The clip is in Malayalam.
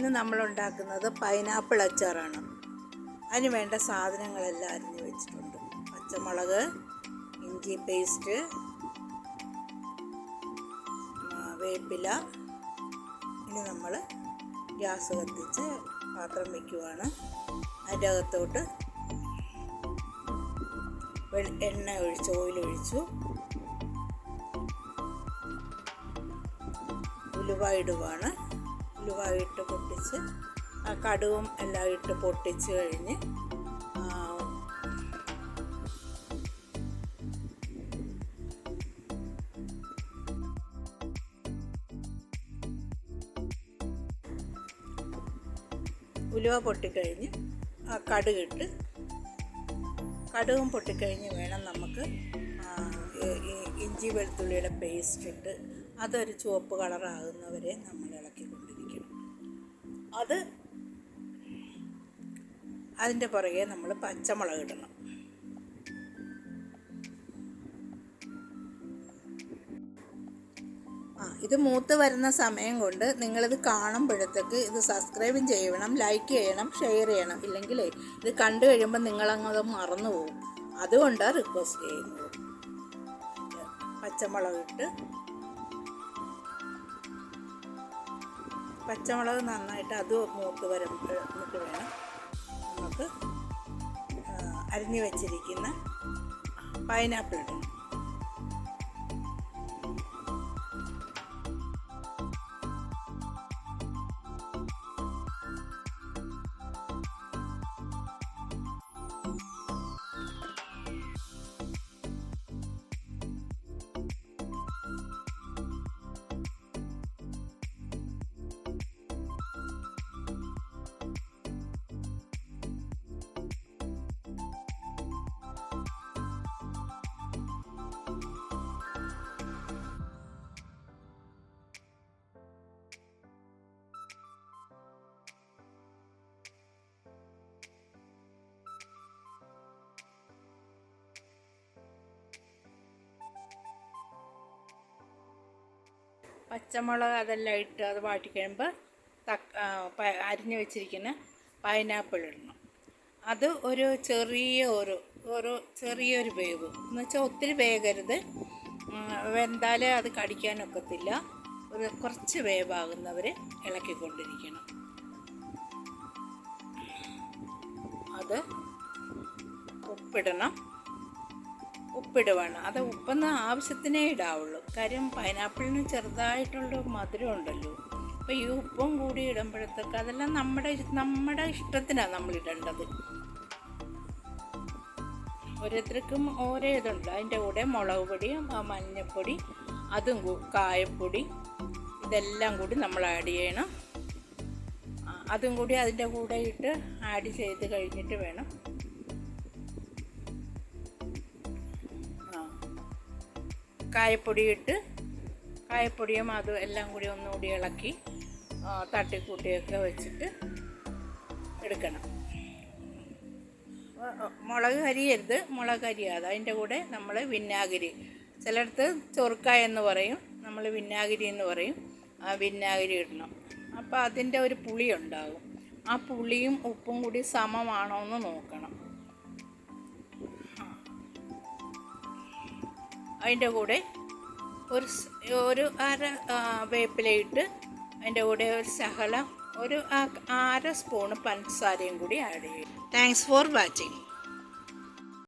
ഇന്ന് നമ്മൾ ഉണ്ടാക്കുന്നത് പൈനാപ്പിൾ അച്ചാറാണ്. അതിന് വേണ്ട സാധനങ്ങളെല്ലാം അരിഞ്ഞ് വെച്ചിട്ടുണ്ട്. പച്ചമുളക് ഇഞ്ചി പേസ്റ്റ് വേപ്പില. ഇനി നമ്മൾ ഗ്യാസ് കത്തിച്ച് പാത്രം വയ്ക്കുവാണ് അതിന്റെ അകത്തോട്ട് എണ്ണ ഒഴിച്ച് ഓയിൽ ഒഴിച്ചു. ഉലുവ ഇടുവാണ്. ഉലുവ ഇട്ട് പൊട്ടിച്ച് കടുവും എല്ലാം ഇട്ട് പൊട്ടിച്ച് കഴിഞ്ഞ് ഉലുവ പൊട്ടിക്കഴിഞ്ഞ് കടുകിട്ട് കടുകും പൊട്ടിക്കഴിഞ്ഞ് വേണം നമുക്ക് ഇഞ്ചി വെളുത്തുള്ളിയുടെ പേസ്റ്റ് ഇട്ട് അതൊരു ചുവപ്പ് കളറാകുന്നവരെ നമ്മൾ അത് അതിന്റെ പുറകെ നമ്മൾ പച്ചമുളക് ഇടണം. ആ ഇത് മൂത്ത് വരുന്ന സമയം കൊണ്ട് നിങ്ങളിത് കാണുമ്പോഴത്തേക്ക് ഇത് സബ്സ്ക്രൈബ് ചെയ്യണം ലൈക്ക് ചെയ്യണം ഷെയർ ചെയ്യണം. ഇല്ലെങ്കിലേ ഇത് കണ്ടു കഴിയുമ്പോൾ നിങ്ങളങ്ങത് മറന്നു പോകും. അതുകൊണ്ടാണ് റിക്വസ്റ്റ് ചെയ്യുന്നത്. പച്ചമുളക് ഇട്ട് പച്ചമുളക് നന്നായിട്ട് അത് മൂത്ത് വരുമ്പോഴേക്ക് വേണം. നമുക്ക് അരിഞ്ഞു വെച്ചിരിക്കുന്ന പൈനാപ്പിൾ ഇടണം പച്ചമുളക് അതെല്ലാം ഇട്ട് അത് വാട്ടി കഴിയുമ്പോൾ തക്ക അരിഞ്ഞു വെച്ചിരിക്കുന്ന പൈനാപ്പിൾ ഇടണം. അത് ഒരു ചെറിയ ഒരു ഒരു ചെറിയൊരു വേവ്. എന്ന് വെച്ചാൽ ഒത്തിരി വേഗരുത് വെന്താൽ അത് കടിക്കാനൊക്കത്തില്ല. ഒരു കുറച്ച് വേവാകുന്നവർ ഇളക്കിക്കൊണ്ടിരിക്കണം. അത് ഉപ്പിടണം. ഉപ്പിടുവാണ്. അത് ഉപ്പെന്ന് ആവശ്യത്തിനേ ഇടാവുള്ളൂ. കാര്യം പൈനാപ്പിളിന് ചെറുതായിട്ടുള്ള മധുരം ഉണ്ടല്ലോ. അപ്പോൾ ഈ ഉപ്പും കൂടി ഇടുമ്പോഴത്തേക്ക് അതെല്ലാം നമ്മുടെ നമ്മുടെ ഇഷ്ടത്തിനാണ് നമ്മൾ ഇടേണ്ടത്. ഓരോരുത്തർക്കും ഓരോ ഇതുണ്ട്. അതിന്റെ കൂടെ മുളക് പൊടി മഞ്ഞൾപ്പൊടി അതും കായപ്പൊടി ഇതെല്ലാം കൂടി നമ്മൾ ആഡ് ചെയ്യണം. അതും കൂടി അതിന്റെ കൂടെ ഇട്ട് ആഡ് ചെയ്ത് കഴിഞ്ഞിട്ട് വേണം കായപ്പൊടി ഇട്ട് കായപ്പൊടിയും അതും എല്ലാം കൂടി ഒന്നുകൂടി ഇളക്കി തട്ടിക്കൂട്ടിയൊക്കെ വെച്ചിട്ട് എടുക്കണം. മുളക് കരിയരുത് മുളക് കരിയാതെ അതിന്റെ കൂടെ നമ്മൾ വിന്നാഗിരി ചിലയിടത്ത് ചൊറുക്കായ എന്ന് പറയും. നമ്മൾ വിന്നാഗിരി എന്ന് പറയും. ആ വിന്നാഗിരി ഇടണം. അപ്പോൾ അതിന്റെ ഒരു പുളി ഉണ്ടാകും ആ പുളിയും ഉപ്പും കൂടി സമമാണോ എന്ന് നോക്കണം. അതിന്റെ കൂടെ ഒരു ഒരു അര വേപ്പിലയിട്ട് അതിന്റെ കൂടെ ഒരു ശകലം ഒരു അര സ്പൂണ് പഞ്ചസാരയും കൂടി ആഡ് ചെയ്യും. Thanks for watching